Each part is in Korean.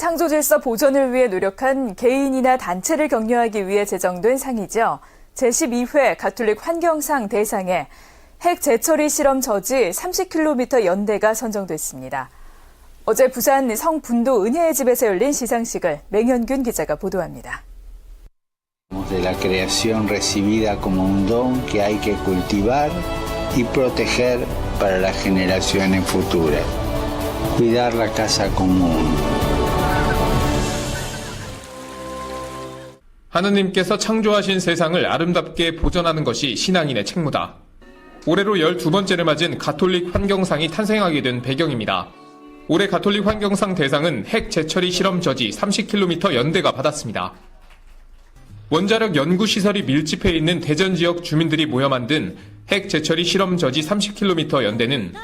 창조 질서 보존을 위해 노력한 개인이나 단체를 격려하기 위해 제정된 상이죠. 제12회 가톨릭 환경상 대상에 핵 재처리 실험 저지 30km 연대가 선정됐습니다. 어제 부산 성분도 은혜의 집에서 열린 시상식을 맹현균 기자가 보도합니다. 하느님께서 창조하신 세상을 아름답게 보존하는 것이 신앙인의 책무다. 올해로 12번째를 맞은 가톨릭 환경상이 탄생하게 된 배경입니다. 올해 가톨릭 환경상 대상은 핵 재처리 실험 저지 30km 연대가 받았습니다. 원자력 연구시설이 밀집해 있는 대전 지역 주민들이 모여 만든 핵 재처리 실험 저지 30km 연대는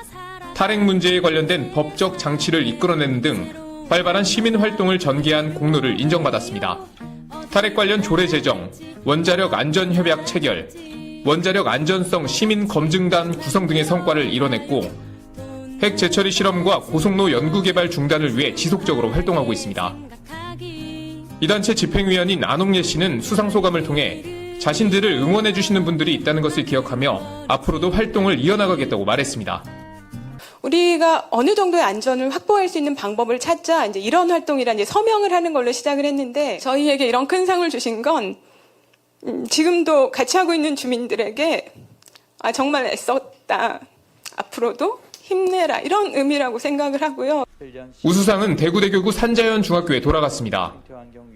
탈핵 문제에 관련된 법적 장치를 이끌어내는 등 활발한 시민 활동을 전개한 공로를 인정받았습니다. 탈핵 관련 조례 제정, 원자력 안전 협약 체결, 원자력 안전성 시민 검증단 구성 등의 성과를 이뤄냈고 핵 재처리 실험과 고속로 연구 개발 중단을 위해 지속적으로 활동하고 있습니다. 이 단체 집행위원인 안홍예 씨는 수상 소감을 통해 자신들을 응원해 주시는 분들이 있다는 것을 기억하며 앞으로도 활동을 이어나가겠다고 말했습니다. 우리가 어느 정도의 안전을 확보할 수 있는 방법을 찾자 이제 이런 활동이란 이제 서명을 하는 걸로 시작을 했는데 저희에게 이런 큰 상을 주신 건 음, 지금도 같이 하고 있는 주민들에게 아 정말 애썼다 앞으로도 힘내라 이런 의미라고 생각을 하고요. 우수상은 대구대교구 산자연 중학교에 돌아갔습니다.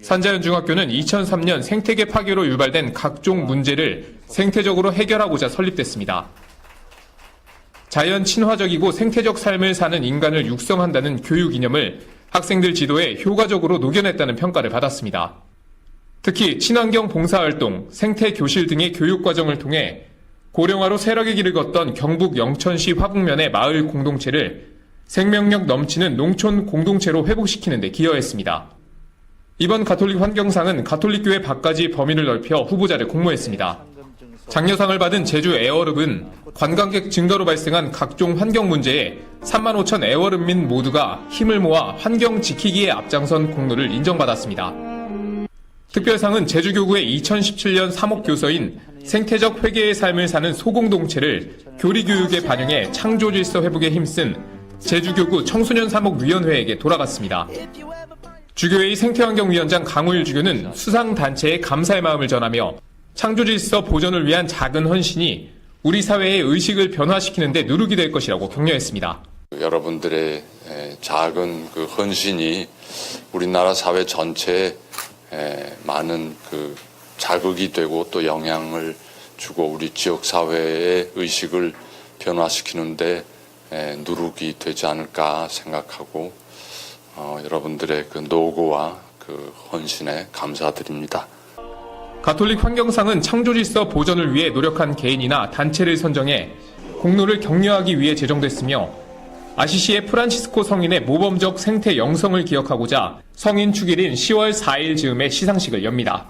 산자연 중학교는 2003년 생태계 파괴로 유발된 각종 문제를 생태적으로 해결하고자 설립됐습니다. 자연 친화적이고 생태적 삶을 사는 인간을 육성한다는 교육 이념을 학생들 지도에 효과적으로 녹여냈다는 평가를 받았습니다. 특히 친환경 봉사활동, 생태 교실 등의 교육 과정을 통해 고령화로 세락의 길을 걷던 경북 영천시 화북면의 마을 공동체를 생명력 넘치는 농촌 공동체로 회복시키는 데 기여했습니다. 이번 가톨릭 환경상은 가톨릭교회 밖까지 범위를 넓혀 후보자를 공모했습니다. 장려상을 받은 제주 에어릅은 관광객 증가로 발생한 각종 환경 문제에 3만 5천 에어릅민 모두가 힘을 모아 환경 지키기에 앞장선 공로를 인정받았습니다. 특별상은 제주교구의 2017년 사목교서인 생태적 회계의 삶을 사는 소공동체를 교리교육에 반영해 창조질서 회복에 힘쓴 제주교구 청소년 사목위원회에게 돌아갔습니다. 주교회의 생태환경위원장 강우일 주교는 수상단체에 감사의 마음을 전하며 창조 질서 보존을 위한 작은 헌신이 우리 사회의 의식을 변화시키는 데 누룩이 될 것이라고 격려했습니다. 여러분들의 에, 작은 그 헌신이 우리나라 사회 전체에 에, 많은 그 자극이 되고 또 영향을 주고 우리 지역 사회의 의식을 변화시키는데 에, 누룩이 되지 않을까 생각하고 어, 여러분들의 그 노고와 그 헌신에 감사드립니다. 가톨릭 환경상은 창조 질서 보존을 위해 노력한 개인이나 단체를 선정해 공로를 격려하기 위해 제정됐으며 아시시의 프란치스코 성인의 모범적 생태 영성을 기억하고자 성인 축일인 10월 4일 즈음에 시상식을 엽니다.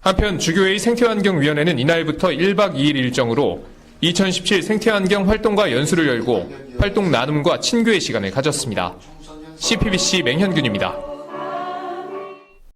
한편 주교회의 생태환경위원회는 이날부터 1박 2일 일정으로 2017 생태환경 활동과 연수를 열고 활동 나눔과 친교의 시간을 가졌습니다. CPBC 맹현균입니다.